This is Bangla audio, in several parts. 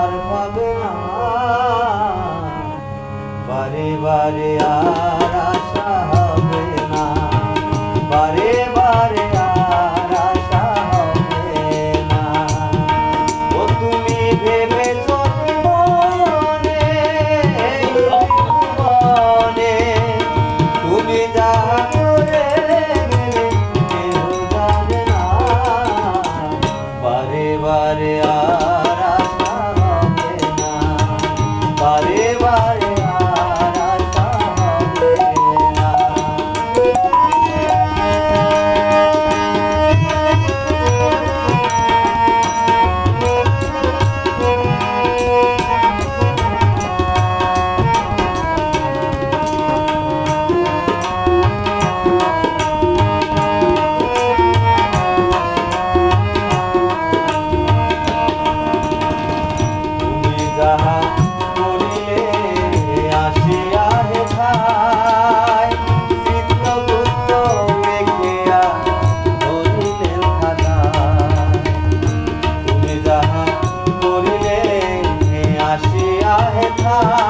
আর পাবে না। বারে বারে আর আশা হবে না। বারে বারে আর আশা হবে না। ও তুমি ভেবে মনে তুমি বারে বারে আর কথা।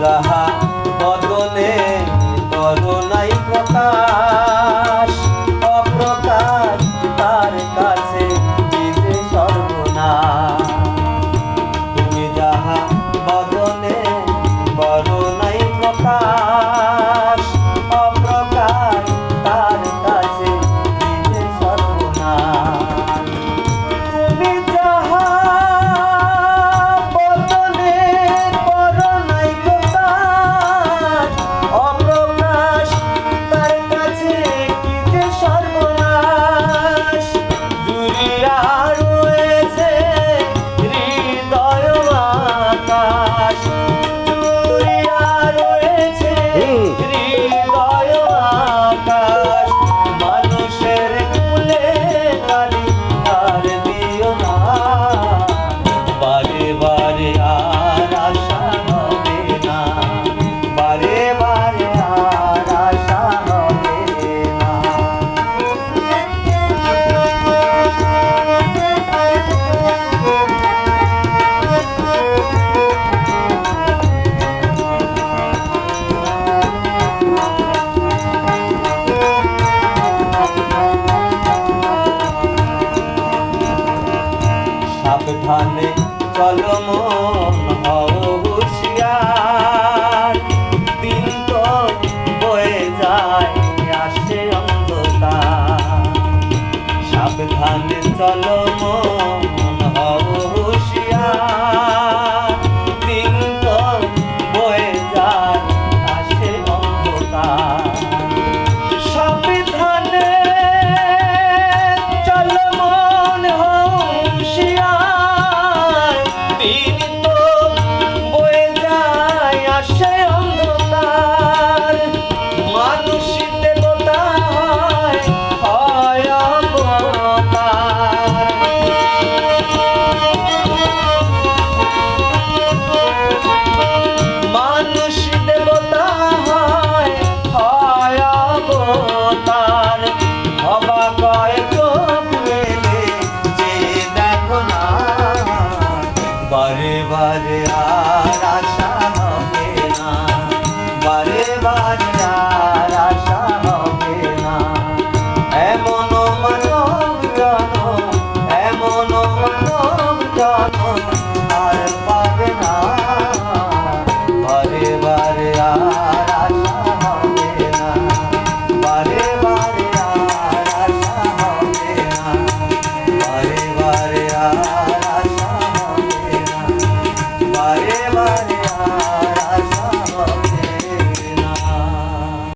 যাহা বিহানে চলো মন। আর আশা হবে না। বারে বারে আর আশা হবে না। এমন মানব জন, এমন মানব পাবে না।